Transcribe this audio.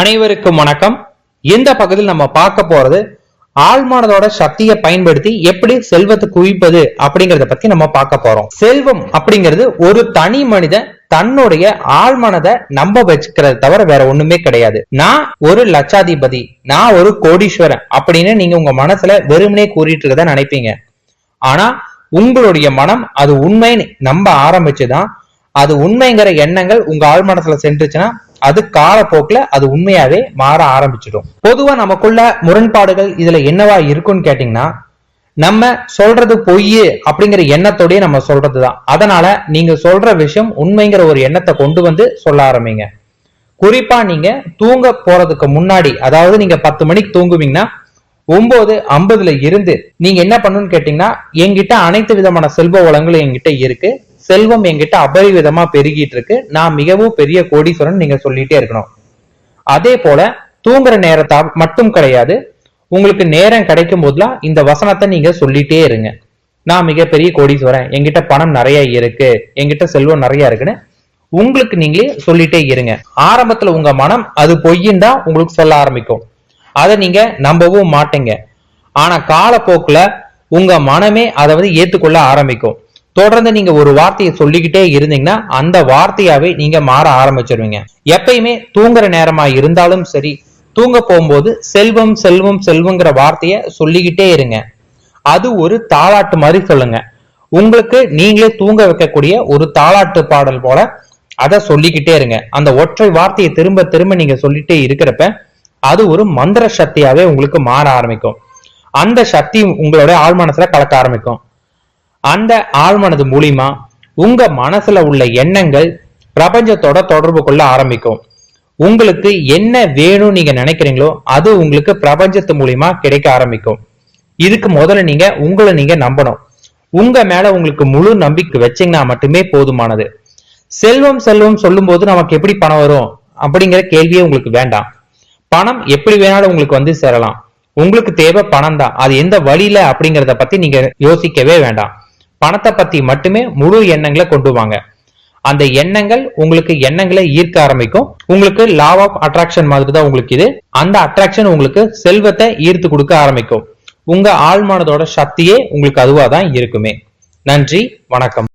அனைவருக்கும் வணக்கம். இந்த பகுதியில் நம்ம பார்க்க போறது ஆழ்மானதோட சக்தியை பயன்படுத்தி எப்படி செல்வத்தை குவிப்பது அப்படிங்கறத பத்தி நம்ம பார்க்க போறோம். செல்வம் அப்படிங்கிறது ஒரு தனி மனிதன் தன்னுடைய ஆழ்மனதை நம்ப வச்சுக்கிறத தவிர வேற ஒண்ணுமே கிடையாது. நான் ஒரு லட்சாதிபதி நான் ஒரு கோடீஸ்வரன் அப்படின்னு நீங்க உங்க மனசுல வெறுமனே கூறிட்டு இருக்கத நினைப்பீங்க. ஆனா உங்களுடைய மனம் அது உண்மை நம்ப ஆரம்பிச்சுதான் அது உண்மைங்கிற எண்ணங்கள் உங்க ஆழ்மனத்துல சென்றுச்சுன்னா அது காலப்போக்கில் அது உண்மையாவே மாற ஆரம்பிச்சிடும். பொதுவா நமக்குள்ள முரண்பாடுகள் இதுல என்னவா இருக்குன்னு கேட்டீங்கன்னா நம்ம சொல்றது பொய் அப்படிங்கிற எண்ணத்தோடய நம்ம சொல்றதுதான். அதனால நீங்க சொல்ற விஷயம் உண்மைங்கிற ஒரு எண்ணத்தை கொண்டு வந்து சொல்ல ஆரம்பிங்க. குறிப்பா நீங்க தூங்க போறதுக்கு முன்னாடி அதாவது நீங்க பத்து மணிக்கு தூங்குவீங்கன்னா ஒன்பது ஐம்பதுல இருந்து நீங்க என்ன பண்ணணும்னு கேட்டீங்கன்னா எங்கிட்ட அனைத்து விதமான செல்வ வளங்களும் எங்கிட்ட இருக்கு. செல்வம் என்கிட்ட அபரிவிதமா பெருகிட்டு இருக்கு நான் மிகவும் பெரிய கோடீஸ்வரன் நீங்க சொல்லிட்டே இருக்கணும். அதே போல தூங்குற நேரத்தா மட்டும் கிடையாது. உங்களுக்கு நேரம் கிடைக்கும் போதுலாம் இந்த வசனத்தை நீங்க சொல்லிட்டே இருங்க. நான் மிகப்பெரிய கோடீஸ்வரன். என்கிட்ட பணம் நிறைய இருக்கு. என்கிட்ட செல்வம் நிறைய இருக்குன்னு உங்களுக்கு நீங்களே சொல்லிட்டே இருங்க. ஆரம்பத்துல உங்க மனம் அது பொய்யின் தான் உங்களுக்கு சொல்ல ஆரம்பிக்கும். அதை நீங்க நம்பவும் மாட்டீங்க. ஆனா காலப்போக்குல உங்க மனமே அதை வந்து ஏத்துக்கொள்ள ஆரம்பிக்கும். தொடர்ந்து நீங்க ஒரு வார்த்தையை சொல்லிக்கிட்டே இருந்தீங்கன்னா அந்த வார்த்தையாவே நீங்க மாற ஆரம்பிச்சிருவீங்க. எப்பயுமே தூங்குற நேரமா இருந்தாலும் சரி தூங்க போகும்போது செல்வம் செல்வம் செல்வங்கிற வார்த்தைய சொல்லிக்கிட்டே இருங்க. அது ஒரு தாளாட்டு மாதிரி சொல்லுங்க. உங்களுக்கு நீங்களே தூங்க வைக்கக்கூடிய ஒரு தாளாட்டு பாடல் போல அதை சொல்லிக்கிட்டே இருங்க. அந்த ஒற்றை வார்த்தையை திரும்ப திரும்ப நீங்க சொல்லிட்டே இருக்கிறப்ப அது ஒரு மந்திர சக்தியாவே உங்களுக்கு மாற ஆரம்பிக்கும். அந்த சக்தி உங்களோட ஆழ்மனசுல கலக்க ஆரம்பிக்கும். அந்த ஆழ்மனது மூலியமா உங்க மனசுல உள்ள எண்ணங்கள் பிரபஞ்சத்தோட தொடர்பு கொள்ள ஆரம்பிக்கும். உங்களுக்கு என்ன வேணும் நீங்க நினைக்கிறீங்களோ அது உங்களுக்கு பிரபஞ்சத்து மூலியமா கிடைக்க ஆரம்பிக்கும். இதுக்கு முதல்ல நீங்க உங்களை நீங்க நம்பணும். உங்க மேல உங்களுக்கு முழு நம்பிக்கை வச்சீங்கன்னா மட்டுமே போதுமானது. செல்வம் செல்வம் சொல்லும் போது நமக்கு எப்படி பணம் வரும் அப்படிங்கிற கேள்வியே உங்களுக்கு வேண்டாம். பணம் எப்படி வேணாலும் உங்களுக்கு வந்து சேரலாம். உங்களுக்கு தேவை பணம் தான் அது எந்த வழியில அப்படிங்கறத பத்தி நீங்க யோசிக்கவே வேண்டாம். பணத்தை பத்தி மட்டுமே முழு எண்ணங்களை கொண்டு வாங்க. அந்த எண்ணங்கள் உங்களுக்கு எண்ணங்களை ஈர்க்க ஆரம்பிக்கும். உங்களுக்கு லா ஆஃப் அட்ராக்ஷன் மாதிரி தான் உங்களுக்கு இது. அந்த அட்ராக்ஷன் உங்களுக்கு செல்வத்தை ஈர்த்து கொடுக்க ஆரம்பிக்கும். உங்க ஆழ்மானதோட சக்தியே உங்களுக்கு அதுவாதான் இருக்குமே. நன்றி வணக்கம்.